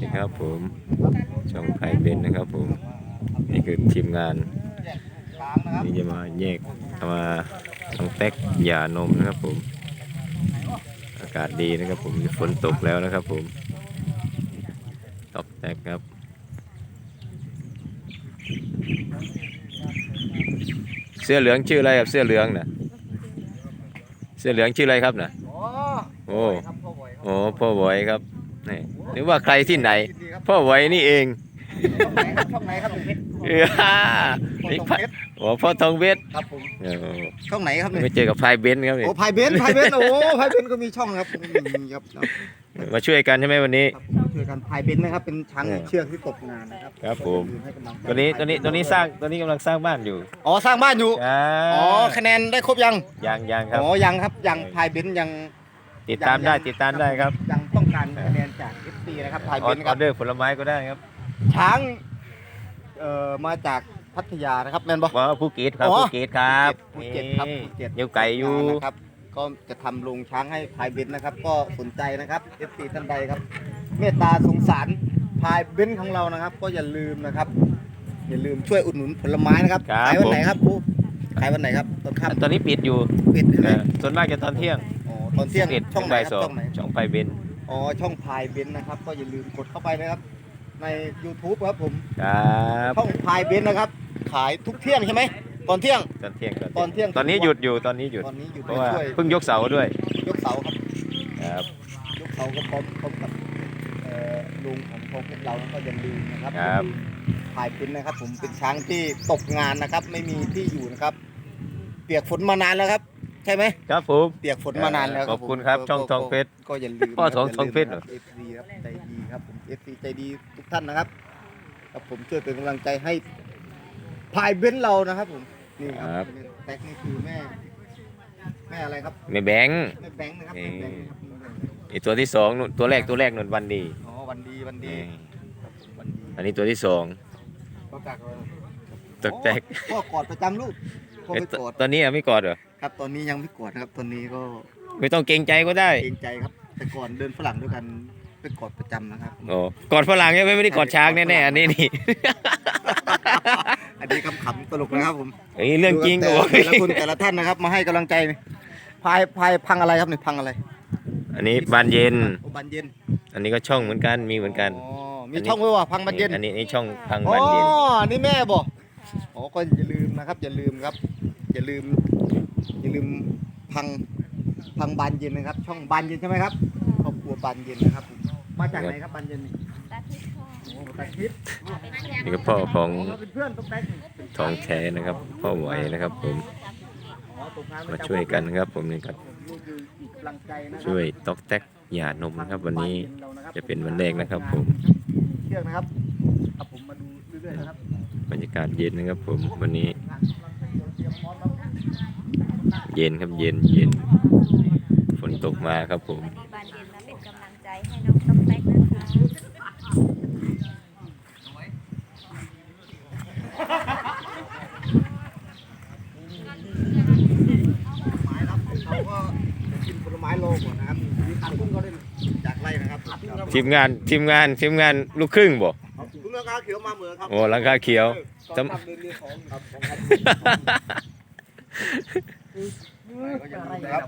นี่ครับผมช่องไผ่เบนนะครับผม นี่คือทีมงานช้างนะครับนี่จะมาแยกเอามาทั้งแตกยานมนะครับผม อากาศดีนะครับผมฝนตกแล้วนะครับผมตอกแตกครับเสื้อเหลืองชื่ออะไรครับเสื้อเหลืองน่ะเสื้อเหลืองชื่ออะไรครับน่ะอ๋อโอ้ครับพ่อบ่อยครับ โอ้พ่อไวยครับนี่หรือว่าใครที่ไหนยินดีครับพ่อไวยนี่เองช่องไหนครับช่องไหนครับผมเออฮ่าพ่อนี่ทองพระเพชรโอ้พ่อทองเวทครับผมเออช่องไหนครับเนี่ยไม่เจอกับพายเบนซ์ครับนี่โอ้พายเบนซ์พายเบนซ์โอ้พายเบนซ์ก็มีช่องครับนี่ครับครับมาช่วยกันใช่ไหมวันนี้ผมช่วยกันพายเบนซ์นะครับเป็นช้างเนี่ยเชือกที่ตกงานนะครับครับผมให้กำลังใจตัวนี้ตัวนี้ตัวนี้สร้างตัวนี้กำลังสร้างบ้านอยู่อ๋อสร้างบ้านอยู่อ่าอ๋อคะแนนได้ครบยังยังยังครับอ๋อยังครับยังพายเบนซ์ยังติดตามได้ยังติดตามได้ครับยัง ต้องการคะแนนจาก FC นะครับพายอเบอนซ์อคอรับ เดอร์ผลไม้ก็ได้ครับช้างเอ่อมาจากพัทยานะครับแมนบอกว่าภูเก็ตครับอ๋อ ภูเก็ตครับภูเก็ตครับภูเก็ตอยู่ไก่อยู่นะครับ ก็จะทำโรงช้างให้พายเบนซ์นะครับ ก็สนใจนะครับ FC ท่านใดครับ เมตตาสงสารพายเบนซ์ของเรานะครับ ก็อย่าลืมนะครับ อย่าลืมช่วยอุดหนุนผลไม้นะครับครับขายวันผมไหนครับปุ๊ขายวันไหนครับตอนค่ำตอนนี้ปิดอยู่ปิดใช่ไหเอมอส่วนมากจะตอนเที่ยงอ๋อตอนเที่ยง11ช่องไหนบ่ายครับสองช่องไหนช่องไฟเบนซ์ อ๋อช่องพายเบนซ์นะครับ ก็อย่าลืมกดเข้าไปนะครับ ใน YouTube ครับผมครับช่องพายเบนซ์นะครับ ขายทุกเที่ยงใช่ไหมตอนเที่ยง ตอนเที่ยงตอนเที่ยงตอนนี้หยุดอยู่ตอนนี้หยุดตอนนี้หยุดเพราะว่าช่วยเพิ่งยกเสาด้วย ยกเสาครับครับยกเสาก็พร้อมพร้อมกับเอ่อลุงของทองเพชรเราก็อย่าลืมนะครับครับพายเป็นนะครับ ผมเป็นช้างที่ตกงานนะครับ ไม่มีที่อยู่นะครับ เปียกฝนมานานแล้วครับ ใช่ไหมครับผม เปียกฝนมานานแล้วขอบคุณครับผมช่องทองเพชรก็อย่าลืมพ่อทองย่าลืมทองเพชรเหรอนะคบ FC ครับใจดีครับผม FC ใจดีทุกท่านนะครับครับผมช่วยเป็นกำลังใจให้พายเบนซ์เรานะครับผมนี่ครับแท็กนี่คือแม่ แม่อะไรครับไม่แบงค์ แม่แบงค์นะครับแม่แบงค์นะครับไอตัวที่สองนู่นตัวแรกตัวแรกนุ่นวันดีอ๋อวันดีวันดีครับผมวันดีอันนี้ตัวที่สองก็กักเราตกแตกพ่อกอดประจำลูกพ่อไอ้ไม่ตกอดตอนนี้อะไม่กอดเหรอ ครับตอนนี้ยังไม่กอดนะครับ ตอนนี้ก็ไม่ต้องเกรงใจก็ได้เกรงใจครับ แต่ก่อนเดินฝรั่งด้วยกันไปกอดประจำนะครับ โอ้กอดฝรั่งเนี่ยไม่ได้กอดช้างแน่ๆอันนี้นี่ อันนี้ขำๆตลกนะครับผมเฮ้ยเรื่องจริงแต่โอ้ยแต่ละคนแต่ละท่านนะครับ มาให้กำลังใจพายพายพังอะไรครับเนี่ยพังอะไร อันนี้บานเย็นโอ้บานเย็น อันนี้ก็ช่องเหมือนกันมีเหมือนกันอ๋อมีช่องไว้ว่าพังบานเย็นอันนี้นี่ช่องพังอ๋บานเย็นอนี่แม่บอกอ๋อก็อย่าลืมนะครับ อย่าลืมครับ อย่าลืม อย่าลืมพังพังบานเย็นนะครับ ช่องบานเย็นใช่ไหมครับครอบครัวบานเย็นนะครับผมมาจากไหนครับบานเย็นนี่ตาทิพย์พ่อโอ้ตาคิดนี่ก็พ่อของเราเป็นเพื่อนต้องแต่งทองแท้นะครับ พ่อไหวนะครับผมอ๋อตกงานมาช่วยกันนะครับผมนี่ครับนี่คืออีกกำลังใจนะครับช่วยตอกแตกหย่านมนะครับ วันนี้รานะครับจะเป็นวันแรกนะครับ ผมเชือกนะครับครับผมมาดูเรื่อยๆนะครับบรรยากาศเย็นนะครับผมวันนี้ งานกำลังเตรียมพร้อมแล้ว เย็นครับเย็นเย็นฝนตกมาครับผมมีบานเย็นมาเป็นกำลังใจให้น้องต๊อกแต๊กนะคะไม้ครับเขาก็จะกินผลไม้โลก่อนนะครับมีผักบุ้งเขาด้วยจากไร่นะครับผักบุ้งครับทีมงานทีมงานทีมงานลูกครึ่งบ่ลุงราคาเขียวมาเหมือนครับโอ้หลังคาเขียวสองคำ เรียนของครับของครับก็อย่าลืมนะครับ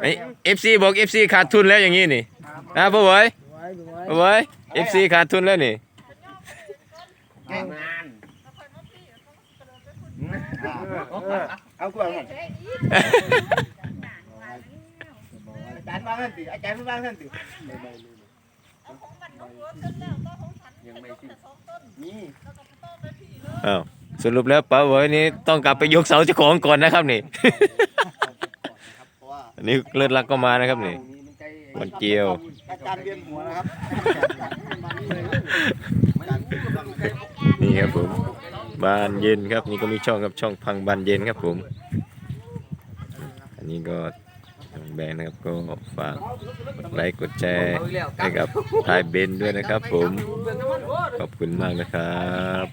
ไอเอฟซีบอกเอฟซีขาดทุนแล้วอย่างนี้นี่นะพ่อไว้พ่อไว้เอฟซีขาดทุนแล้วนี่เก่งงานเอากล้วยก่อนอาจารย์วางท่านติอาจารย์วางท่านติยังไม่สิ้นนี่อ้าว สรุปแล้วป้าไว้นี่ต้องกลับไปยกเสาเจ้าของก่อนนะครับนี่เพราะว่าอันนี้เลิศรักก็มานะครับนี่วันเจียว อาจารย์เวียนหัวนะครับนี่ครับผมบานเย็นครับ นี่ก็มีช่องครับช่องพังบานเย็นครับผม อันนี้ก็ช่องแบงค์นะครับก็ฝากกดไลค์กดแชร์ให้กับทายเบนด้วยนะครับผม ขอบคุณมากนะครับ